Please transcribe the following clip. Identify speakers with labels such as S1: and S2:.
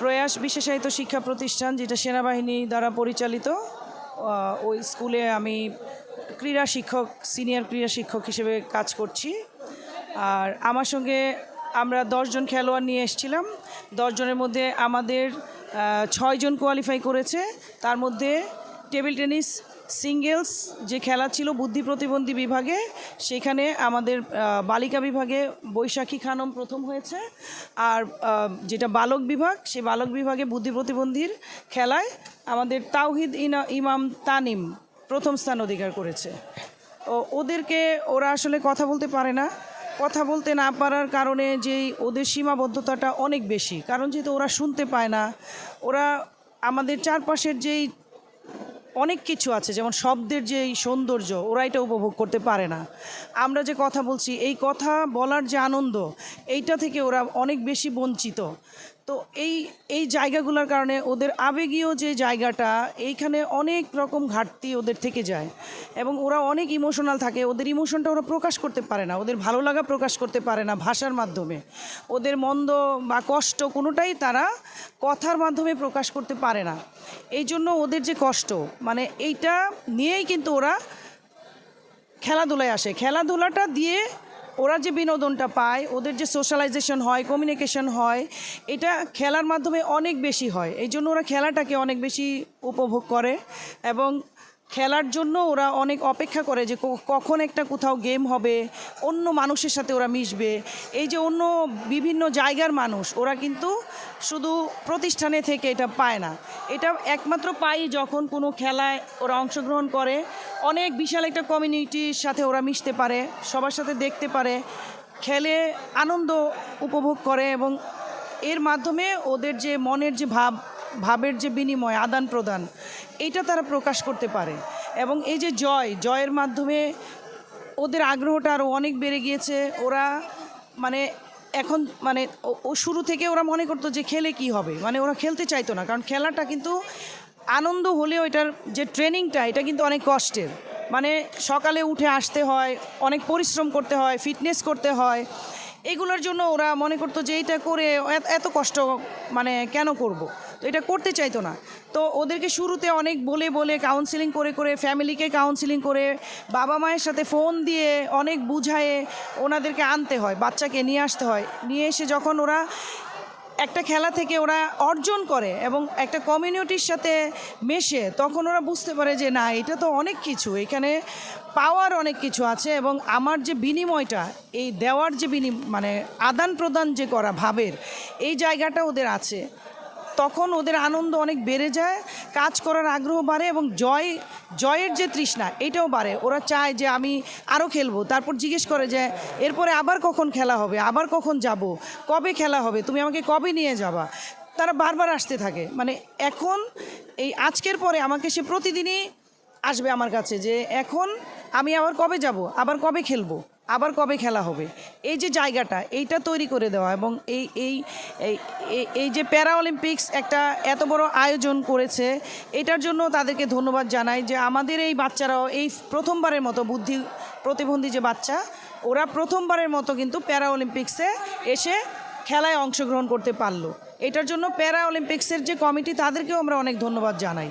S1: প্রয়াস বিশেষায়িত শিক্ষা প্রতিষ্ঠান, যেটা সেনাবাহিনী দ্বারা পরিচালিত ওই স্কুলে আমি ক্রীড়া শিক্ষক, সিনিয়র ক্রীড়া শিক্ষক হিসেবে কাজ করছি। আর আমার সঙ্গে আমরা দশজন খেলোয়াড় নিয়ে এসেছিলাম। দশজনের মধ্যে আমাদের ছয়জন কোয়ালিফাই করেছে। তার মধ্যে টেবিল টেনিস সিঙ্গেলস যে খেলা ছিল বুদ্ধি প্রতিবন্ধী বিভাগে, সেখানে আমাদের বালিকা বিভাগে বৈশাখী খানম প্রথম হয়েছে। আর যেটা বালক বিভাগ, সেই বালক বিভাগে বুদ্ধি প্রতিবন্ধীর খেলায় আমাদের তাওহিদ ইনা, ইমাম তানিম প্রথম স্থান অধিকার করেছে। ও, ওদেরকে ওরা আসলে কথা বলতে পারে না। কথা বলতে না পারার কারণে যেই ওদের সীমাবদ্ধতাটা অনেক বেশি। কারণ যেহেতু ওরা শুনতে পায় না, ওরা আমাদের চারপাশের যেই অনেক কিছু আছে, যেমন শব্দের যে এই সৌন্দর্য, ওরা এটা উপভোগ করতে পারে না। আমরা যে কথা বলছি, এই কথা বলার যে আনন্দ, এইটা থেকে ওরা অনেক বেশি বঞ্চিত। তো এই এই জায়গাগুলোর কারণে ওদের আবেগীয় যে জায়গাটা, এইখানে অনেক রকম ঘাটতি ওদের থেকে যায় এবং ওরা অনেক ইমোশনাল থাকে। ওদের ইমোশনটা ওরা প্রকাশ করতে পারে না। ওদের ভালো লাগা প্রকাশ করতে পারে না ভাষার মাধ্যমে। ওদের মন্দ বা কষ্ট কোনোটাই তারা কথার মাধ্যমে প্রকাশ করতে পারে না। এই জন্য ওদের যে কষ্ট মানে এইটা নিয়েই কিন্তু ওরা খেলাধুলায় আসে। খেলাধুলাটা দিয়ে ওরা যে বিনোদনটা পায়, ওদের যে সোশ্যালাইজেশন হয় কমিউনিকেশন হয়, এটা খেলার মাধ্যমে অনেক বেশি হয়। এই জন্য ওরা খেলাটাকে অনেক বেশি উপভোগ করে এবং খেলার জন্য ওরা অনেক অপেক্ষা করে যে কখন একটা কোথাও গেম হবে, অন্য মানুষের সাথে ওরা মিশবে। এই যে অন্য বিভিন্ন জায়গার মানুষ, ওরা কিন্তু শুধু প্রতিষ্ঠানে থেকে এটা পায় না। এটা একমাত্র পাই যখন কোনো খেলায় ওরা অংশগ্রহণ করে। অনেক বিশাল একটা কমিউনিটির সাথে ওরা মিশতে পারে, সবার সাথে দেখতে পারে, খেলে আনন্দ উপভোগ করে এবং এর মাধ্যমে ওদের যে মনের যে ভাব, ভাবের যে বিনিময় আদান প্রদান এইটা তারা প্রকাশ করতে পারে। এবং এই যে জয়, জয়ের মাধ্যমে ওদের আগ্রহটা আরও অনেক বেড়ে গিয়েছে। ওরা মানে এখন মানে ও- শুরু থেকে ওরা মনে করতো যে খেলে কি হবে? মানে ওরা খেলতে চাইতো না। কারণ খেলাটা কিন্তু আনন্দ হলেও এটার যে ট্রেনিংটা, এটা কিন্তু অনেক কষ্টের। মানে সকালে উঠে আসতে হয়, অনেক পরিশ্রম করতে হয়, ফিটনেস করতে হয়। এগুলোর জন্য ওরা মনে করতো যে এইটা করে এত কষ্ট মানে কেন করব। তো এটা করতে চাইতো না। তো ওদেরকে শুরুতে অনেক বলে বলে কাউন্সিলিং করে করে ফ্যামিলিকে কাউন্সিলিং করে, বাবা মায়ের সাথে ফোন দিয়ে অনেক বুঝায়ে ওনাদেরকে আনতে হয়, বাচ্চাকে নিয়ে আসতে হয়। নিয়ে এসে যখন ওরা একটা খেলা থেকে ওরা অর্জন করে এবং একটা কমিউনিটির সাথে মেশে, তখন ওরা বুঝতে পারে যে না, এটা তো অনেক কিছু। এখানে পাওয়ার অনেক কিছু আছে এবং আমার যে বিনিময়টা, এই দেওয়ার যে বিনি মানে আদান প্রদান যে করা ভাবের, এই জায়গাটা ওদের আছে। তখন ওদের আনন্দ অনেক বেড়ে যায়, কাজ করার আগ্রহ বাড়ে এবং জয়, জয়ের যে তৃষ্ণা, এটাও বাড়ে। ওরা চায় যে আমি আরও খেলব। তারপর জিজ্ঞেস করে যে, এরপরে আবার কখন খেলা হবে? আবার কখন যাব? কবে খেলা হবে? তুমি আমাকে কবে নিয়ে যাবা? তারা বারবার আসতে থাকে। মানে এখন, এই আজকের পরে আমাকে সে প্রতিদিনই আসবে আমার কাছে যে, এখন আমি আবার কবে যাব? আবার কবে খেলব? আবার কবে খেলা হবে? এই যে জায়গাটা, এইটা তৈরি করে দেওয়া এবং এই এই, এই- যে প্যারা অলিম্পিক্স একটা এত বড় আয়োজন করেছে, এটার জন্য তাদেরকে ধন্যবাদ জানাই যে আমাদের এই বাচ্চারাও এই প্রথমবারের মতো বুদ্ধি প্রতিবন্ধী যে বাচ্চা, ওরা প্রথমবারের মতো কিন্তু প্যারা অলিম্পিক্সে এসে খেলায় অংশগ্রহণ করতে পারল। এটার জন্য প্যারা অলিম্পিক্সের যে কমিটি, তাদেরকেও আমরা অনেক ধন্যবাদ জানাই।